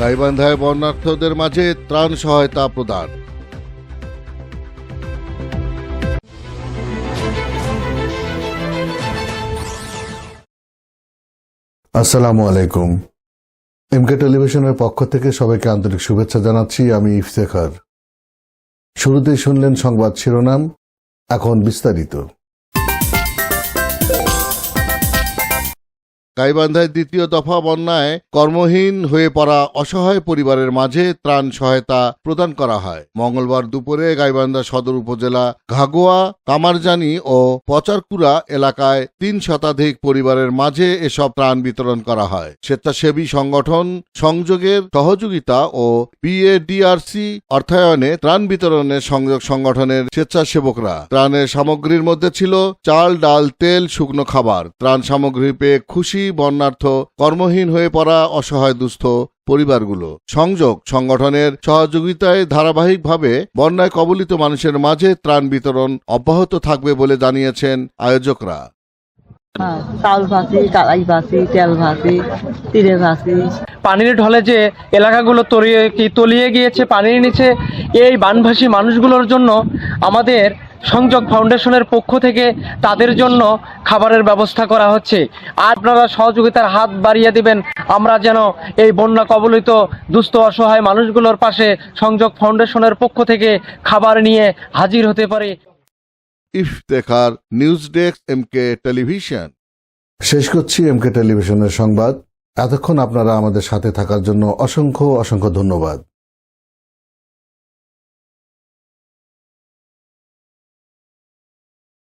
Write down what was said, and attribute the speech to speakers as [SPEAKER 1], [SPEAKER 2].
[SPEAKER 1] গাইবান্ধায় বন্যার্থদের মাঝে ত্রাণ সহায়তা প্রদান।
[SPEAKER 2] আসসালামু আলাইকুম। এমকে টেলিভিশনের পক্ষ থেকে সবাইকে আন্তরিক শুভেচ্ছা জানাচ্ছি, আমি ইফতেখার। শুরুতেই শুনলেন সংবাদ শিরোনাম, এখন বিস্তারিত।
[SPEAKER 1] গাইবান্ধায় দ্বিতীয় দফা বন্যায় কর্মহীন হয়ে পড়া অসহায় পরিবারের মাঝে ত্রাণ সহায়তা প্রদান করা হয়। মঙ্গলবার দুপুরে গাইবান্ধা সদর উপজেলা ঘাগোয়া, কামারজানি ও পচারকুড়া এলাকায় তিন শতাধিক পরিবারের মাঝে এসব ত্রাণ বিতরণ করা হয়। স্বেচ্ছাসেবী সংগঠন সংযোগের সহযোগিতা ও বিএডিআরসি অর্থায়নে ত্রাণ বিতরণের সংযোগ সংগঠনের স্বেচ্ছাসেবকরা। ত্রাণের সামগ্রীর মধ্যে ছিল চাল, ডাল, তেল, শুকনো খাবার। ত্রাণ সামগ্রী পেয়ে খুশি বন্যার্থ কর্মহীন হয়ে পড়া অসহায় দুস্থ পরিবারগুলো। সংযোগ সংগঠনের সহযোগিতায় ধারাবাহিকভাবে বন্যায় কবলিত মানুষের মাঝে ত্রাণ বিতরণ অব্যাহত থাকবে বলে জানিয়েছেন আয়োজকরা।
[SPEAKER 3] হ্যাঁ চাউল ভাসি কালাই ভাসি তেল ভাসি তিরে ভাসি
[SPEAKER 4] পানির ঢলে যে এলাকাগুলো তলিয়ে তলিয়ে গিয়েছে পানির নিচে এই বানভাসী মানুষগুলোর জন্য আমাদের সংযোগ ফাউন্ডেশনের পক্ষ থেকে তাদের জন্য খাবারের ব্যবস্থা করা হচ্ছে। আর আপনারা সহযোগিতার হাত বাড়িয়ে দিবেন। আমরা যেন এই বন্যা কবলিত দুস্থ অসহায় মানুষগুলোর পাশে সংযোগ ফাউন্ডেশনের পক্ষ থেকে খাবার নিয়ে হাজির হতে পারি।
[SPEAKER 1] Iftekhar news desk M K television.
[SPEAKER 2] শেষ করছি এমকে টেলিভিশনের সংবাদ। এতক্ষণ আপনারা আমাদের সাথে থাকার জন্য অসংখ্য অসংখ্য ধন্যবাদ।